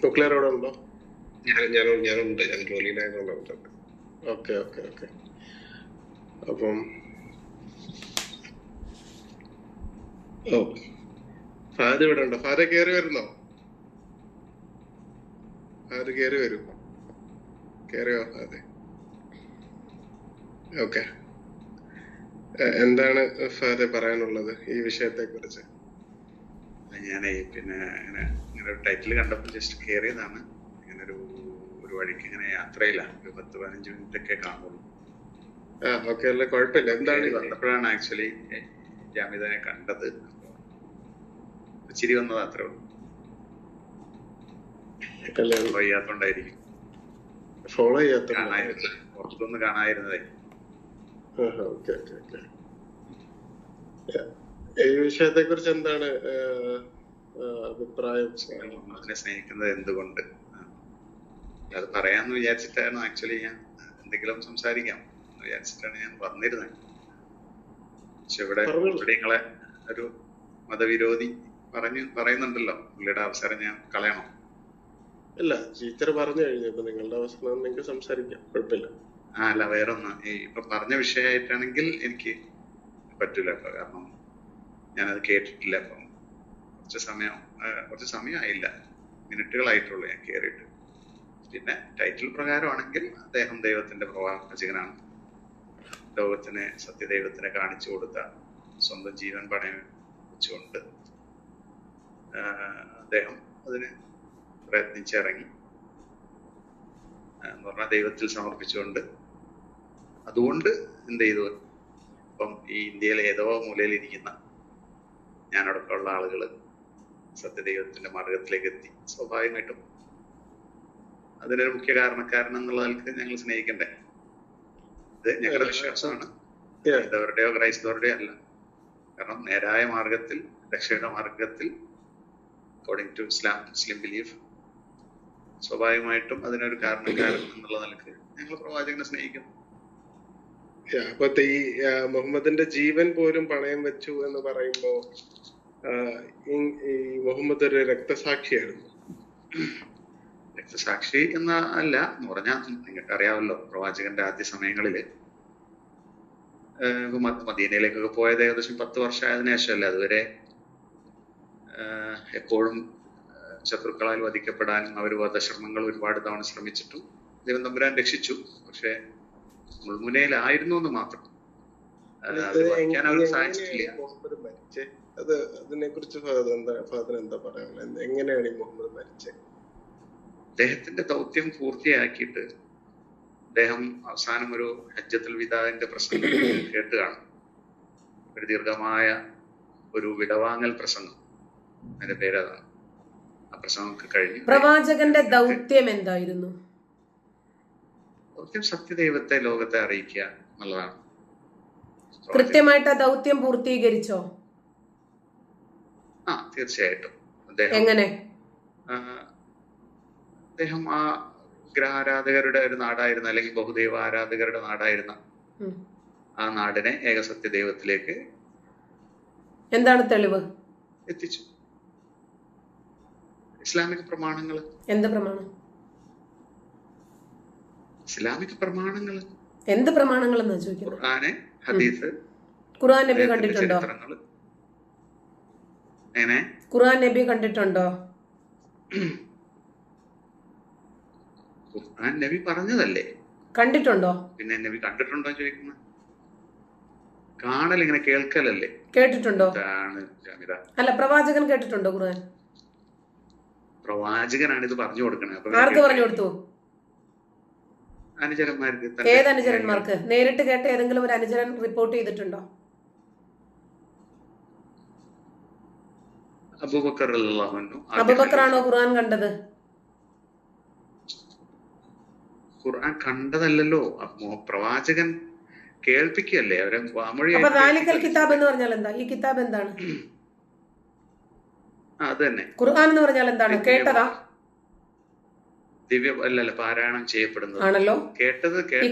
Nuclear അവിടെ ഉണ്ടോ? ഞാനുണ്ട്. ഞാൻ ജോലിയിലായതുകൊണ്ട് ഓക്കെ ഓക്കെ ഓക്കെ. അപ്പം ഓ ഫാദ് ഇവിടെ ഉണ്ടോ? ഫാദ കയറി വരുന്നോ? ഫാദ് കയറി വരും. കയറിയോ അതെ ഓക്കെ. എന്താണ് ഫാദ പറയാനുള്ളത് ഈ വിഷയത്തെ കുറിച്ച് ഞാനേ പിന്നെ ഇങ്ങനെ ഇങ്ങനെ ഒരു ടൈറ്റിൽ കണ്ടപ്പോൾ ജസ്റ്റ് കയറിയതാണ് ഇങ്ങനെ ഒരു ഒരു വഴിക്ക് ഇങ്ങനെ യാത്രയില്ല. ഒരു പത്ത് പതിനഞ്ച് മിനിറ്റ് ഒക്കെ കാണുള്ളൂ. ഓക്കെ അല്ല കുഴപ്പമില്ല. എന്താണ് വന്നപ്പോഴാണ് ആക്ച്വലി ജാമിതനെ കണ്ടത്. ചിരി വന്നത് അത്രേ ഉള്ളൂ. വയ്യാത്തോണ്ടായിരിക്കും ഫോളോ ചെയ്യാത്ത പുറത്തൊന്ന് കാണാതിരുന്നതേ ഓക്കെ ഓക്കെ ഓക്കെ. ഈ വിഷയത്തെ കുറിച്ച് എന്താണ് അഭിപ്രായം അതിനെ സ്നേഹിക്കുന്നത് എന്തുകൊണ്ട്. അത് പറയാന്ന് വിചാരിച്ചിട്ടാണ് ആക്ച്വലി ഞാൻ എന്തെങ്കിലും സംസാരിക്കാം എന്ന് വിചാരിച്ചിട്ടാണ് ഞാൻ വന്നിരുന്നത്. പക്ഷെ ഇവിടെ നിങ്ങളെ ഒരു മതവിരോധി പറഞ്ഞു പറയുന്നുണ്ടല്ലോ. പുള്ളിയുടെ അവസരം ഞാൻ കളയണം. ഇല്ല ടീച്ചർ പറഞ്ഞു കഴിഞ്ഞു. ഇപ്പൊ നിങ്ങളുടെ അവസരം നിങ്ങൾക്ക് സംസാരിക്കാം. കുഴപ്പമില്ല. ആ അല്ല വേറൊന്ന്. ഈ ഇപ്പൊ പറഞ്ഞ വിഷയമായിട്ടാണെങ്കിൽ എനിക്ക് പറ്റൂല കേട്ടോ. കാരണം ഞാനത് കേട്ടിട്ടില്ല അപ്പം കുറച്ച് സമയം കുറച്ച് സമയമായില്ല. മിനിറ്റുകളായിട്ടുള്ളൂ ഞാൻ കയറിയിട്ട് പിന്നെ ടൈറ്റിൽ പ്രകാരമാണെങ്കിൽ അദ്ദേഹം ദൈവത്തിന്റെ പ്രവാചകനാണ്. ലോകത്തിന് സത്യദൈവത്തിനെ കാണിച്ചു കൊടുത്ത സ്വന്തം ജീവൻ പണയം വെച്ചുകൊണ്ട് അദ്ദേഹം അതിന് പ്രയത്നിച്ചിറങ്ങി. എന്ന് പറഞ്ഞാൽ ദൈവത്തിൽ സമർപ്പിച്ചുകൊണ്ട്. അതുകൊണ്ട് എന്ത് ചെയ്തു? ഇപ്പം ഈ ഇന്ത്യയിലെ ഏതോ മൂലയിലിരിക്കുന്ന ഞാനടക്കമുള്ള ആളുകൾ സത്യദൈവത്തിന്റെ മാർഗത്തിലേക്ക് എത്തി. സ്വാഭാവികമായിട്ടും അതിനൊരു മുഖ്യ കാരണക്കാരൻ എന്നുള്ള നിലയ്ക്ക് ഞങ്ങൾ സ്നേഹിക്കണ്ടേ? ഇത് ഞങ്ങളുടെ വിശ്വാസമാണ്. ഹിന്ദവരുടെയോ ക്രൈസ്തവരുടെയോ അല്ല. കാരണം നേരായ മാർഗത്തിൽ രക്ഷയുടെ മാർഗത്തിൽ according to Islam Muslim belief സ്വാഭാവികമായിട്ടും അതിനൊരു കാരണക്കാരൻ എന്നുള്ള നിലയ്ക്ക് ഞങ്ങൾ പ്രവാചകനെ സ്നേഹിക്കുന്നു. അപ്പൊ ഈ ആ, മുഹമ്മദിന്റെ ജീവൻ പോലും പണയം വെച്ചു എന്ന് പറയുമ്പോ ഈ- മുഹമ്മദ് ഒരു രക്തസാക്ഷിയായിരുന്നു. രക്തസാക്ഷി എന്ന അല്ല എന്ന് പറഞ്ഞാൽ നിങ്ങൾക്ക് അറിയാമല്ലോ പ്രവാചകന്റെ ആദ്യ സമയങ്ങളിൽ. മദീനയിലേക്കൊക്കെ പോയത് ഏകദേശം പത്ത് വർഷമായതിനു ശേഷമല്ലേ അതുവരെ? എപ്പോഴും ശത്രുക്കളാൽ വധിക്കപ്പെടാനും അവർ വധശ്രമങ്ങൾ ഒരുപാട് തവണ ശ്രമിച്ചിട്ടും ദൈവം തമ്പുരാൻ രക്ഷിച്ചു. പക്ഷെ മുൾമുനയിലായിരുന്നു എന്ന് മാത്രം. അത് എങ്ങനെയാണ് മുഹമ്മദ് മരിച്ചേ. അത് അതിനെ കുറിച്ച് ഫാദർ എന്താ ഫാദർ എന്താ പറയാനുള്ളത്? എങ്ങനെയാണ് ഈ മുഹമ്മദ് മരിച്ചത് അദ്ദേഹത്തിന്റെ ദൗത്യം പൂർത്തിയാക്കിയിട്ട് അദ്ദേഹം അവസാനം ഒരു ഹജ്ജത്തുൽ വിദാവിന്റെ പ്രസംഗം കേട്ട് കാണും ഒരു ദീർഘമായ ഒരു വിടവാങ്ങൽ പ്രസംഗം. അതിന്റെ പേരതാണ് ആ പ്രസംഗം കഴിഞ്ഞു പ്രവാചകന്റെ ദൗത്യം എന്തായിരുന്നു? ദൗത്യം സത്യദൈവത്തെ ലോകത്തെ അറിയിക്കുക എന്നുള്ളതാണ്. കൃത്യമായിട്ട് ആ ദൗത്യം പൂർത്തീകരിച്ചോ? ആ തീർച്ചയായിട്ടും. അദ്ദേഹം എങ്ങനെ? അദ്ദേഹം ആ ഗ്രഹാരാധകരുടെ ഒരു നാടായിരുന്ന അല്ലെങ്കിൽ ബഹുദൈവ ആരാധകരുടെ നാടായിരുന്ന ആ നാടിനെ ഏകസത്യ ദൈവത്തിലേക്ക് എന്താണ് തെളിവ്? എത്തിച്ചു. ഇസ്ലാമിക പ്രമാണങ്ങൾ എന്ത് പ്രമാണം? ഇസ്ലാമിക പ്രമാണങ്ങൾ. എന്ത് പ്രമാണങ്ങൾ ഖുർആന് ഹദീസ് ഖുർആൻ നബി കണ്ടിട്ടുണ്ടോ? ഖുർആൻ നബി കണ്ടിട്ടുണ്ടോ? ഖുർആൻ നബി പറഞ്ഞതല്ലേ? കണ്ടിട്ടുണ്ടോ? പിന്നെ നബി കണ്ടിട്ടുണ്ടോ ചോദിക്കുന്നത് കാണൽ ഇങ്ങനെ കേൾക്കലല്ലേ? കേട്ടിട്ടുണ്ടോ? അല്ല പ്രവാചകൻ കേട്ടിട്ടുണ്ടോ ഖുർആൻ? പ്രവാചകനാണ് ഇത് പറഞ്ഞു കൊടുക്കണത് ആർക്ക് പറഞ്ഞു കൊടുത്തു? അനുചരന്മാർക്ക് ഏത് അനുചരന്മാർക്ക്? നേരിട്ട് കേട്ട ഏതെങ്കിലും ഒരു അനുചരൻ റിപ്പോർട്ട് ചെയ്തിട്ടുണ്ടോ? അബുബക്കറാണോ ഖുർആൻ കണ്ടത്? ഖുർആൻ കണ്ടതല്ലല്ലോ. പ്രവാചകൻ കേൾപ്പിക്കുകയല്ലേ? അവരെ വാമൊഴി കിതാബ് എന്ന് പറഞ്ഞാൽ എന്താ? ഈ കിതാബ് എന്താണ്? അത് തന്നെ. ഖുർആൻ എന്ന് പറഞ്ഞാൽ എന്താണ്? കേട്ടതാ? ദിവ്യ അല്ലല്ല പാരായണം ചെയ്യപ്പെടുന്നത്. ആണല്ലോ? കേട്ടത് കേട്ടത്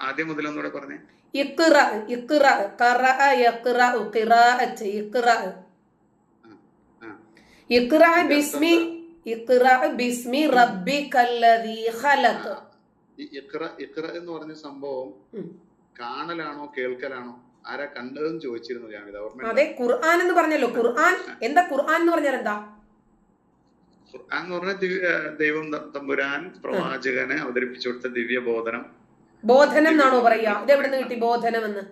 ആദ്യം മുതൽ ഒന്നുകൂടെ പറഞ്ഞേ. ഇഖ്റ ഇഖ്റ ഖറഅ യഖ്റ ഖിറാഅത്ത് ഇഖ്റ ആ. ഇഖ്റ ബിസ്മി ഇഖ്റ ബിസ്മി റബ്ബിക്കല്ലദീ ഖലഖ്. ഈ ഇക്ര ഇക്ര എന്ന് പറഞ്ഞ സംഭവം കാണലാണോ കേൾക്കലാണോ? ആരാ കണ്ടതെന്ന് ചോദിച്ചിരുന്നു ജാമിത ഓർമ്മ അതെ ഖുർആൻ എന്ന് പറഞ്ഞല്ലോ. ഖുർആൻ എന്താ ഖുർആൻ എന്ന് പറഞ്ഞാൽ എന്താ? ഖുർആൻ എന്ന് പറഞ്ഞ ദൈവം തമ്പുരാൻ പ്രവാചകനെ അവതരിപ്പിച്ചു കൊടുത്ത ദിവ്യ ബോധനം ബോധനം എന്നാണോ പറയാ ഇത് എവിടെ നിന്ന് കിട്ടി ബോധനം എന്ന്?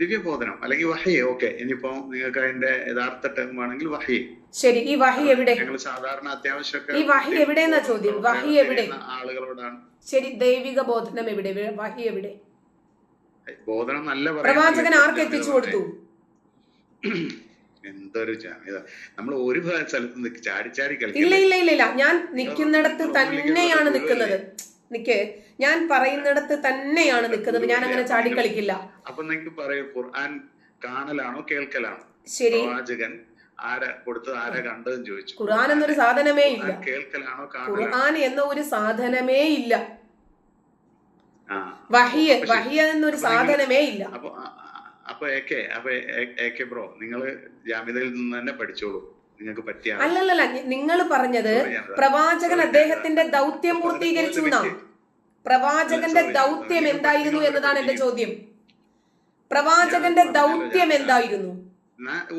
ദിവ്യ ബോധനം അല്ലെങ്കിൽ വഹയെ ഓക്കെ. ഇനിയിപ്പോ നിങ്ങൾക്ക് അതിന്റെ യഥാർത്ഥ ടേം ആണെങ്കിൽ വഹയെ ശരി ഈ വഹി എവിടെ? ഞങ്ങൾ സാധാരണ അത്യാവശ്യമൊക്കെ ഈ വഹി എവിടെ എന്നാ ചോദ്യം? വഹി എവിടെ? ആളുകളോടാണ്. ശരി ദൈവിക ബോധനം എവിടെ? വഹി എവിടെ? ബോധനം നല്ല പ്രവാചകൻ ആർക്ക് എത്തിച്ചു കൊടുത്തു? എന്തൊരു നമ്മൾ ഒരു സ്ഥലത്ത് ചാടി ചാടി കളിക്കില്ല? ഇല്ല ഇല്ല ഇല്ല. ഞാൻ നിൽക്കുന്നിടത്ത് തന്നെയാണ് നിൽക്കുന്നത്. നിക്ക്. ഞാൻ പറയുന്നിടത്ത് തന്നെയാണ് നിൽക്കുന്നത് ഞാൻ അങ്ങനെ ചാടിക്കളിക്കില്ല. അപ്പൊ നിങ്ങൾക്ക് പറയൂ ഖുർആൻ കാണലാണോ കേൾക്കലാണോ? ശരി. വാചകൻ ആരാ കൊടുത്തത് ആരാ കണ്ടതെന്ന് ചോദിച്ചു. ഖുർആൻ എന്നൊരു സാധനമേ ഇല്ല. കേൾക്കലാണോ ഖുർആൻ എന്ന ഒരു സാധനമേ ഇല്ല. വഹിയ വഹിയ എന്നൊരു സാധനമേ ഇല്ല. അപ്പൊ അപ്പൊ എ കെ അപ്പൊ എ കെ ബ്രോ നിങ്ങൾ ജാമ്യതയിൽ നിന്ന് തന്നെ പഠിച്ചോളൂ. നിങ്ങൾക്ക് പറ്റിയ ആളെ. അല്ലല്ലല്ല നിങ്ങൾ പറഞ്ഞത് പ്രവാചകൻ അദ്ദേഹത്തിന്റെ ദൗത്യം പൂർത്തീകരിച്ചു എന്നാണ്. പ്രവാചകന്റെ ദൗത്യം എന്തായിരുന്നു എന്നതാണ് എന്റെ ചോദ്യം പ്രവാചകന്റെ ദൗത്യം എന്തായിരുന്നു?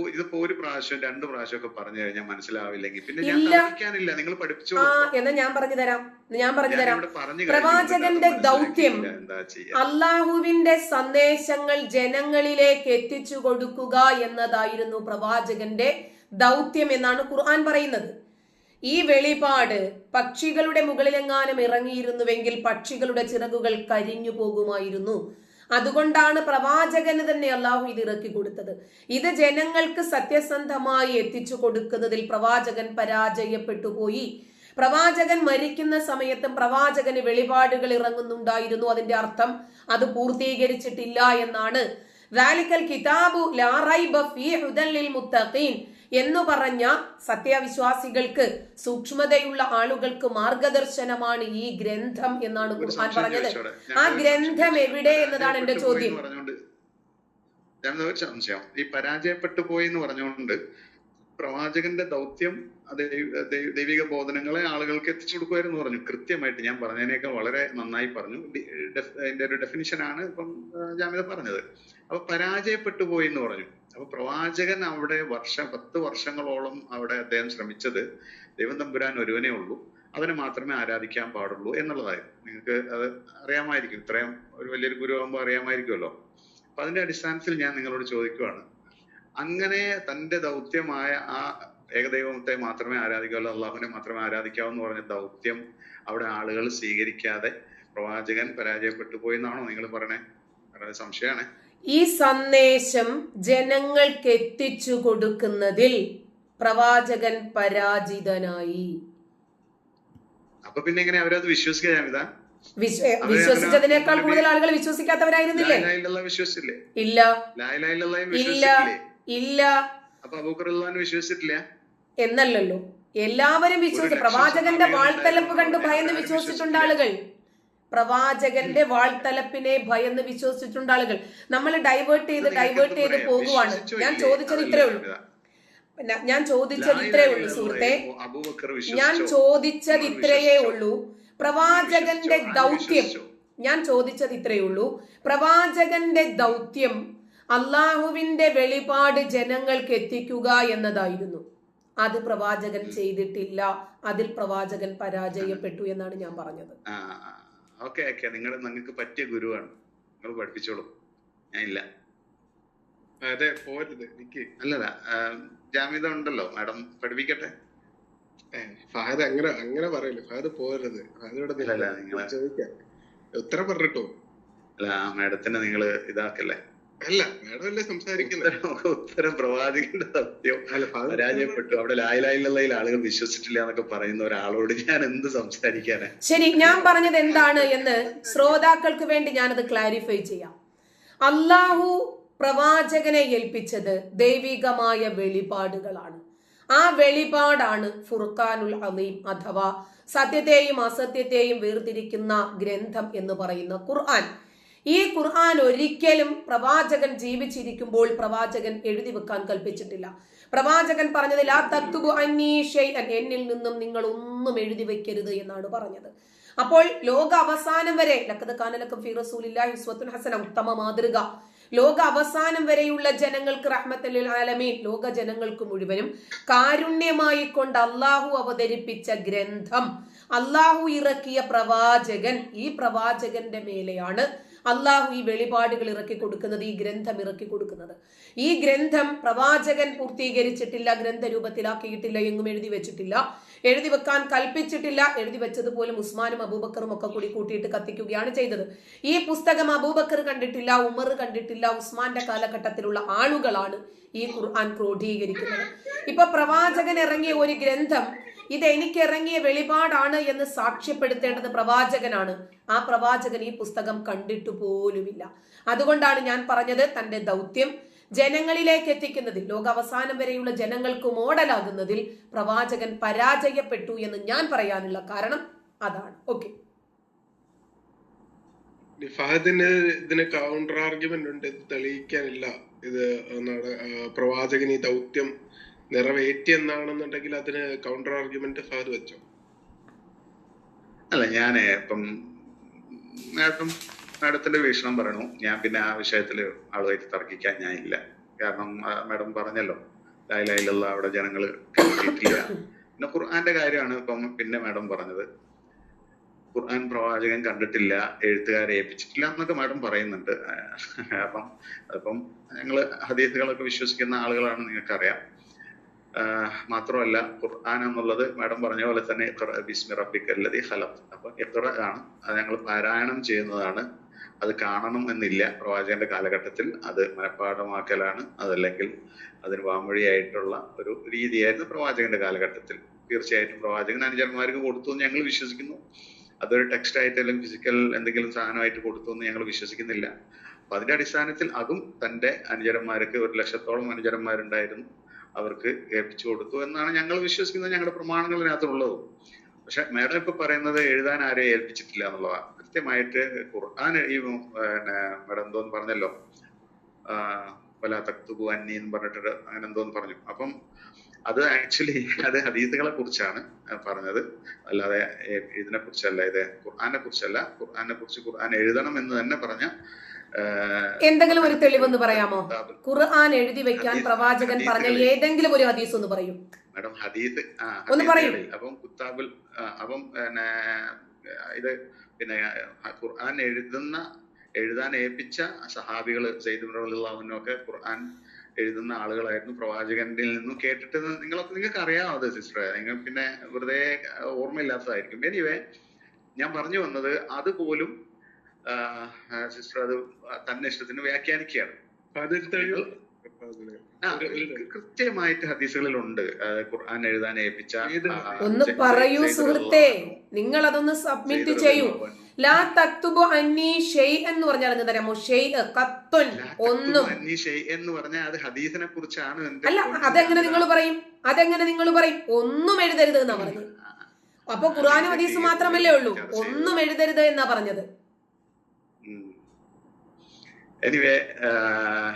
ഇതിപ്പോ ഒരു പ്രാവശ്യം രണ്ട് പ്രാവശ്യം ഒക്കെ പറഞ്ഞു കഴിഞ്ഞാൽ മനസ്സിലാവില്ലെങ്കിൽ പിന്നെ ഞാൻ നിങ്ങൾ പഠിപ്പിച്ചു എന്നാ ഞാൻ പറഞ്ഞു തരാം. ഞാൻ പറഞ്ഞു തരാം. പ്രവാചകന്റെ ദൗത്യം അള്ളാഹുവിന്റെ സന്ദേശങ്ങൾ ജനങ്ങളിലേക്ക് എത്തിച്ചു കൊടുക്കുക എന്നതായിരുന്നു പ്രവാചകന്റെ ദൗത്യം എന്നാണ് ഖുർആൻ പറയുന്നത്. ഈ വെളിപാട് പക്ഷികളുടെ മുകളിലെങ്ങാനും ഇറങ്ങിയിരുന്നുവെങ്കിൽ പക്ഷികളുടെ ചിറകുകൾ കരിഞ്ഞു പോകുമായിരുന്നു. അതുകൊണ്ടാണ് പ്രവാചകന് തന്നെ അള്ളാഹു ഇത് ഇറക്കി കൊടുത്തത്. ഇത് ജനങ്ങൾക്ക് സത്യസന്ധമായി എത്തിച്ചു കൊടുക്കുന്നതിൽ പ്രവാചകൻ പരാജയപ്പെട്ടു പോയി. പ്രവാചകൻ മരിക്കുന്ന സമയത്തും പ്രവാചകന് വെളിപാടുകൾ ഇറങ്ങുന്നുണ്ടായിരുന്നു. അതിന്റെ അർത്ഥം അത് പൂർത്തീകരിച്ചിട്ടില്ല എന്നാണ്. വാലിക്കൽ കിതാബു ലാ റൈബ ഫീ മുത്തഖീൻ. എന്ന് പറഞ്ഞ സത്യവിശ്വാസികൾക്ക് സൂക്ഷ്മതയുള്ള ആളുകൾക്ക് മാർഗദർശനമാണ് ഈ ഗ്രന്ഥം എന്നാണ് ഖുർആൻ പറഞ്ഞത്. ആ ഗ്രന്ഥം എവിടെ? എന്നതാണ് എന്റെ ചോദ്യം. ഒരു സംശയം. ഈ പരാജയപ്പെട്ടു പോയി എന്ന് പറഞ്ഞുകൊണ്ട് പ്രവാചകന്റെ ദൗത്യം ദൈവിക ബോധനങ്ങളെ ആളുകൾക്ക് എത്തിച്ചു കൊടുക്കുമായിരുന്നു പറഞ്ഞു. കൃത്യമായിട്ട് ഞാൻ പറഞ്ഞതിനേക്കാൾ വളരെ നന്നായി പറഞ്ഞു. അതിന്റെ ഒരു ഡെഫിനിഷൻ ആണ് ഇപ്പം ജാമ്യത പറഞ്ഞത്. അപ്പൊ പരാജയപ്പെട്ടു പോയി എന്ന് പറഞ്ഞു. അപ്പൊ പ്രവാചകൻ അവിടെ വർഷം പത്ത് വർഷങ്ങളോളം അവിടെ അദ്ദേഹം ശ്രമിച്ചത്. ദൈവം തമ്പുരാൻ ഒരുവനേ ഉള്ളൂ. അവനെ മാത്രമേ ആരാധിക്കാൻ പാടുള്ളൂ എന്നുള്ളതായിരുന്നു. നിങ്ങൾക്ക് അത് അറിയാമായിരിക്കും. ഇത്രയും ഒരു വലിയൊരു ഗുരുവാകുമ്പോൾ അറിയാമായിരിക്കുമല്ലോ. അപ്പൊ അതിന്റെ അടിസ്ഥാനത്തിൽ ഞാൻ നിങ്ങളോട് ചോദിക്കുവാണ്. അങ്ങനെ തന്റെ ദൗത്യമായ ആ ഏകദൈവത്തെ മാത്രമേ ആരാധിക്കാവുള്ളൂ അള്ളാഹുവിനെ മാത്രമേ ആരാധിക്കാവൂ എന്ന് പറഞ്ഞ ദൗത്യം അവിടെ ആളുകൾ സ്വീകരിക്കാതെ പ്രവാചകൻ പരാജയപ്പെട്ടു പോയി എന്നാണോ നിങ്ങൾ പറയണേ? വളരെ സംശയമാണ്? ഈ സന്ദേശം ജനങ്ങൾക്ക് എത്തിച്ചു കൊടുക്കുന്നതിൽ പ്രവാചകൻ പരാജിതനായി. അപ്പൊ പിന്നെ എങ്ങനെ അവരത് വിശ്വസിക്കാൻ വിശ്വസിച്ചതിനേക്കാൾ കൂടുതൽ ആളുകൾ വിശ്വസിക്കാത്തവരായിരുന്നില്ലേ വിശ്വസിച്ചില്ലേ? ഇല്ല. ഇല്ല. വിശ്വസിച്ചിട്ടില്ല? എന്നല്ലല്ലോ. എല്ലാവരും വിശ്വസിച്ചു പ്രവാചകന്റെ വാൾത്തലപ്പ് കണ്ട് ഭയന്ന് വിശ്വസിച്ചിട്ടുണ്ട് ആളുകൾ. പ്രവാചകന്റെ വാൾത്തലപ്പിനെ ഭയന്ന് വിശ്വസിച്ചിട്ടുണ്ട് ആളുകൾ. നമ്മൾ ഡൈവേർട്ട് ചെയ്ത് ഡൈവേർട്ട് ചെയ്ത് പോകുവാണ്. ഞാൻ ചോദിച്ചത് ഇത്രേ ഉള്ളൂ. ഞാൻ ചോദിച്ചത് ഇത്രേ ഉള്ളൂ സുഹൃത്തെ. ഞാൻ ചോദിച്ചത് ഇത്രയേ ഉള്ളൂ. പ്രവാചകന്റെ ദൗത്യം. ഞാൻ ചോദിച്ചത് ഇത്രയേ ഉള്ളൂ. പ്രവാചകന്റെ ദൗത്യം അള്ളാഹുവിന്റെ വെളിപാട് ജനങ്ങൾക്ക് എത്തിക്കുക എന്നതായിരുന്നു. അത് പ്രവാചകൻ ചെയ്തിട്ടില്ല. അതിൽ പ്രവാചകൻ പരാജയപ്പെട്ടു എന്നാണ് ഞാൻ പറഞ്ഞത്. Okay okay. നിങ്ങൾ നിങ്ങൾക്ക് പറ്റിയ ഗുരുവാണ്. നിങ്ങൾ പഠിപ്പിച്ചോളൂ. ഞാൻ ഇല്ല. അതെ പോരുത്. എനിക്ക് അല്ലല്ല ജാമ്യത ഉണ്ടല്ലോ. മാഡം പഠിപ്പിക്കട്ടെ? ഫഹദ് അങ്ങനെ അങ്ങനെ പറയല്ലേ. ഫഹദ് പോരുത്. ഫഹദ് ഇവിടെ ചോദിക്കാം. ഉത്തരം പറഞ്ഞിട്ടോ? അല്ല ആ മാഡത്തിനെ നിങ്ങൾ ഇതാക്കല്ലേ? അല്ല മേഡം അല്ലേ സംസാരിക്കുന്നത്? ഉത്തരം പ്രവാചകന്റെ സത്യം. പരാജയപ്പെട്ടു. അവിടെ ലായിലായിലുള്ളതിൽ ആളുകൾ വിശ്വസിച്ചിട്ടില്ല എന്നൊക്കെ പറയുന്ന ഒരാളോട് ഞാൻ എന്ത് സംസാരിക്കാനാ? ശരി ഞാൻ പറഞ്ഞത് എന്താണ് എന്ന് ശ്രോതാക്കൾക്ക് വേണ്ടി ഞാനത് ക്ലാരിഫൈ ചെയ്യാം. അള്ളാഹു പ്രവാചകനെ ഏൽപ്പിച്ചത് ദൈവികമായ വെളിപാടുകളാണ്. ആ വെളിപാടാണ് ഫുർഖാനുൽ അലീം അഥവാ സത്യത്തെയും അസത്യത്തെയും വേർതിരിക്കുന്ന ഗ്രന്ഥം എന്ന് പറയുന്ന ഖുർആൻ. ഈ ഖുർആൻ ഒരിക്കലും പ്രവാചകൻ ജീവിച്ചിരിക്കുമ്പോൾ പ്രവാചകൻ എഴുതി വെക്കാൻ കൽപ്പിച്ചിട്ടില്ല. പ്രവാചകൻ പറഞ്ഞത് ലാ തത്തുബു അന്നീ ഷൈഅൻ. എന്നിൽ നിന്നും നിങ്ങൾ ഒന്നും എഴുതി വെക്കരുത് എന്നാണ് പറഞ്ഞത്. അപ്പോൾ ലോക അവസാനം വരെ ലക്കത് കാനലക്കം ഫി റസൂലില്ലാഹി ഉസ്വത്തുൻ ഹസന ഉത്തമ മാതൃക. ലോക അവസാനം വരെയുള്ള ജനങ്ങൾക്ക് റഹ്മത്തല്ലിൽ ആലമീൻ ലോക ജനങ്ങൾക്ക് മുഴുവനും കാരുണ്യമായി കൊണ്ട് അള്ളാഹു അവതരിപ്പിച്ച ഗ്രന്ഥം. അള്ളാഹു ഇറക്കിയ പ്രവാചകൻ ഈ പ്രവാചകന്റെ മേലെയാണ് അള്ളാഹു ഈ വെളിപാടുകൾ ഇറക്കി കൊടുക്കുന്നത് ഈ ഗ്രന്ഥം ഇറക്കി കൊടുക്കുന്നത്. ഈ ഗ്രന്ഥം പ്രവാചകൻ പൂർത്തീകരിച്ചിട്ടില്ല ഗ്രന്ഥരൂപത്തിലാക്കിയിട്ടില്ല എങ്ങും എഴുതി വെച്ചിട്ടില്ല. എഴുതി വെക്കാൻ കൽപ്പിച്ചിട്ടില്ല. എഴുതി വെച്ചതുപോലും ഉസ്മാനും അബൂബക്കറും ഒക്കെ കൂടി കൂട്ടിയിട്ട് കത്തിക്കുകയാണ് ചെയ്തത്. ഈ പുസ്തകം അബൂബക്കർ കണ്ടിട്ടില്ല ഉമർ കണ്ടിട്ടില്ല ഉസ്മാന്റെ കാലഘട്ടത്തിലുള്ള ആളുകളാണ് ഈ ഖുർആൻ ക്രോഡീകരിക്കുന്നത്. ഇപ്പൊ പ്രവാചകൻ ഇറങ്ങിയ ഒരു ഗ്രന്ഥം ഇത് എനിക്ക് ഇറങ്ങിയ വെളിപാടാണ് എന്ന് സാക്ഷ്യപ്പെടുത്തേണ്ടത് പ്രവാചകനാണ്. ആ പ്രവാചകൻ ഈ പുസ്തകം കണ്ടിട്ടു പോലുമില്ല. അതുകൊണ്ടാണ് ഞാൻ പറഞ്ഞത് തന്റെ ദൗത്യം ജനങ്ങളിലേക്ക് എത്തിക്കുന്നതിൽ ലോകാവസാനം വരെയുള്ള ജനങ്ങൾക്ക് മോഡലാകുന്നതിൽ പ്രവാചകൻ പരാജയപ്പെട്ടു എന്ന് ഞാൻ പറയാനുള്ള കാരണം അതാണ്. ഓക്കെ. ഇതിന് കൗണ്ടർ ആർഗ്യുമെന്റ് ഉണ്ട് തെളിയിക്കാനില്ല. ഇത് പ്രവാചകൻ ഈ ദൗത്യം നിറവേറ്റി എന്നാണെന്നുണ്ടെങ്കിൽ അതിന് കൗണ്ടർ ആർഗ്യുമെന്റ് ഫഹദ് വെച്ചോ? അല്ല ഞാൻ ഇപ്പം മാഡം മാഡത്തിന്റെ വീക്ഷണം പറയണു. ഞാൻ പിന്നെ ആ വിഷയത്തിൽ ആളുമായിട്ട് തർക്കിക്കാൻ ഞാൻ ഇല്ല. കാരണം മാഡം പറഞ്ഞല്ലോ ലൈലായിലുള്ള അവിടെ ജനങ്ങൾ കേട്ടിട്ടില്ല. പിന്നെ ഖുർആന്റെ കാര്യമാണ് ഇപ്പം പിന്നെ മാഡം പറഞ്ഞത്. ഖുർആൻ പ്രവാചകൻ കണ്ടിട്ടില്ല എഴുത്തുകാരെ ഏൽപ്പിച്ചിട്ടില്ല എന്നൊക്കെ മാഡം പറയുന്നുണ്ട്. അപ്പം അപ്പം ഞങ്ങൾ ഹദീസുകളൊക്കെ വിശ്വസിക്കുന്ന ആളുകളാണ് നിങ്ങൾക്കറിയാം. മാത്രമല്ല ഖുർആൻ എന്നുള്ളത് മാഡം പറഞ്ഞ പോലെ തന്നെ ബിസ്മി റബ്ബിക അല്ലദീ ഖലഖ്. അപ്പൊ ഇഖ്റ ആണ്. അത് ഞങ്ങൾ പാരായണം ചെയ്യുന്നതാണ്. അത് കാണണം എന്നില്ല. പ്രവാചകന്റെ കാലഘട്ടത്തിൽ അത് മനഃപ്പാഠമാക്കലാണ്. അതല്ലെങ്കിൽ അതിന് വാമൊഴിയായിട്ടുള്ള ഒരു രീതിയായിരുന്നു പ്രവാചകന്റെ കാലഘട്ടത്തിൽ. തീർച്ചയായിട്ടും പ്രവാചകൻ അനുചരന്മാർക്ക് കൊടുത്തു എന്ന് ഞങ്ങൾ വിശ്വസിക്കുന്നു. അതൊരു ടെക്സ്റ്റ് ആയിട്ട് അല്ലെങ്കിൽ ഫിസിക്കൽ എന്തെങ്കിലും സാധനമായിട്ട് കൊടുത്തു എന്ന് ഞങ്ങൾ വിശ്വസിക്കുന്നില്ല. അപ്പൊ അതിന്റെ അടിസ്ഥാനത്തിൽ അതും തന്റെ അനുചരന്മാർക്ക് ഒരു ലക്ഷത്തോളം അനുചരന്മാരുണ്ടായിരുന്നു. അവർക്ക് ഏൽപ്പിച്ചു കൊടുത്തു എന്നാണ് ഞങ്ങൾ വിശ്വസിക്കുന്നത് ഞങ്ങളുടെ പ്രമാണങ്ങൾ ഇതിനകത്തുള്ളത്. പക്ഷെ മാഡം ഇപ്പൊ പറയുന്നത് എഴുതാൻ ആരെയും ഏൽപ്പിച്ചിട്ടില്ല എന്നുള്ളതാണ്. കൃത്യമായിട്ട് ഖുർആൻ ഈ പിന്നെ മാഡം എന്തോന്ന് പറഞ്ഞല്ലോ? വല തക്തുബു അന്നി എന്ന് പറഞ്ഞിട്ട് അങ്ങനെ എന്തോന്ന് പറഞ്ഞു. അപ്പം അത് ആക്ച്വലി അത് ഹദീസുകളെ കുറിച്ചാണ് പറഞ്ഞത്. അല്ലാതെ ഇതിനെ കുറിച്ചല്ല ഇത് ഖുർആനെ കുറിച്ചല്ല. ഖുർആനെ കുറിച്ച് ഖുർആൻ എഴുതണം എന്ന് തന്നെ പറഞ്ഞ എന്തെങ്കിലും ഒരു തെളിവെന്ന് പറയാമോ? ഖുർആൻ എഴുതി വെക്കാൻ പ്രവാചകൻ പറഞ്ഞ ഏതെങ്കിലും ഒരു ഹദീസ് ഒന്ന് പറയൂ. മാഡം ഹദീസ് ഒന്ന് പറയൂ. അപ്പം കുത്താബുൽ അപ്പം ഇത് പിന്നെ ഖുർആൻ എഴുതുന്ന എഴുതാൻ ഏൽപ്പിച്ച സഹാബികൾ സെയ്ദുല്ലാഹുവിനും ഒക്കെ ഖുർആൻ എഴുതുന്ന ആളുകളായിരുന്നു. പ്രവാചകന്റെ നിന്നും കേട്ടിട്ട് നിങ്ങളൊക്കെ നിങ്ങൾക്ക് അറിയാം അത് സിസ്റ്റർ നിങ്ങൾ പിന്നെ വെറുതെ ഓർമ്മയില്ലാത്തതായിരിക്കും. എനിവേ ഞാൻ പറഞ്ഞു വന്നത് അതുപോലും സിസ്റ്റർ അത് തന്നെ ഇഷ്ടത്തിന് വ്യാഖ്യാനിക്കുകയാണ്. കൃത്യമായിട്ട് ഹദീസുകളിൽ ഉണ്ട് ഖുർആൻ എഴുതാൻ ഏൽപ്പിച്ച ഒന്ന് പറയൂ സുഹൃത്തെ. നിങ്ങൾ അതൊന്ന് സബ്മിറ്റ് ചെയ്യൂ. ലാ തക്തുബു അന്നി ഷെയ് എന്ന് പറഞ്ഞാൽ എന്ത് തരാമോ ഷെയ് കത്തുൻ ഒന്നും. അന്നി ഷെയ് ഷൈ എന്ന് പറഞ്ഞാൽ അത് ഹദീസിനെ കുറിച്ചാണ് അല്ല. അതെങ്ങനെ നിങ്ങൾ പറയും? അതെങ്ങനെ നിങ്ങൾ പറയും? ഒന്നും എഴുതരുത് എന്നാ പറഞ്ഞത്. അപ്പൊ ഖുർആാനും ഹദീസ് മാത്രമല്ലേ ഉള്ളൂ. ഒന്നും എഴുതരുത് എന്നാ പറഞ്ഞത്. എനിവേ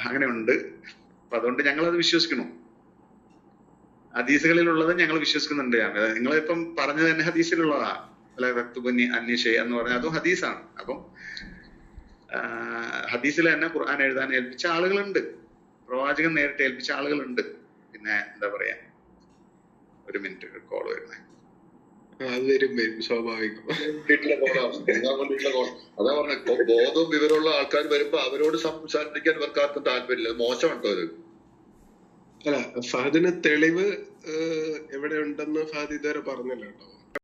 അങ്ങനെ ഉണ്ട് അപ്പൊ അതുകൊണ്ട് ഞങ്ങൾ അത് വിശ്വസിക്കണം ഹദീസുകളിലുള്ളത് ഞങ്ങൾ വിശ്വസിക്കുന്നുണ്ട്. നിങ്ങളിപ്പം പറഞ്ഞത് തന്നെ ഹദീസിലുള്ളതാ. അല്ലെ തക്തുബന്നി അന്വേഷയ എന്ന് പറഞ്ഞാൽ അതും ഹദീസാണ്. അപ്പം ഹദീസിൽ തന്നെ ഖുർആൻ എഴുതാൻ ഏൽപ്പിച്ച ആളുകളുണ്ട്. പ്രവാചകൻ നേരിട്ട് ഏൽപ്പിച്ച ആളുകളുണ്ട്. പിന്നെ എന്താ പറയാ? ഒരു മിനിറ്റ് കോൾ വരുന്നത് ആ, അത് വരും വരും സ്വാഭാവികം. വീട്ടിലെ അതാ പറഞ്ഞ ബോധവും വിവരമുള്ള ആൾക്കാർ വരുമ്പോ അവരോട് സംസാരിക്കാൻ ഇവർക്ക് ആർക്കും താല്പര്യമില്ല. അത് മോശമാണ് അത് അല്ല ഫഹദിന് തെളിവ് ഏഹ്, എവിടെ ഉണ്ടെന്ന് ഫഹദ് ഇതുവരെ പറഞ്ഞില്ല കേട്ടോ.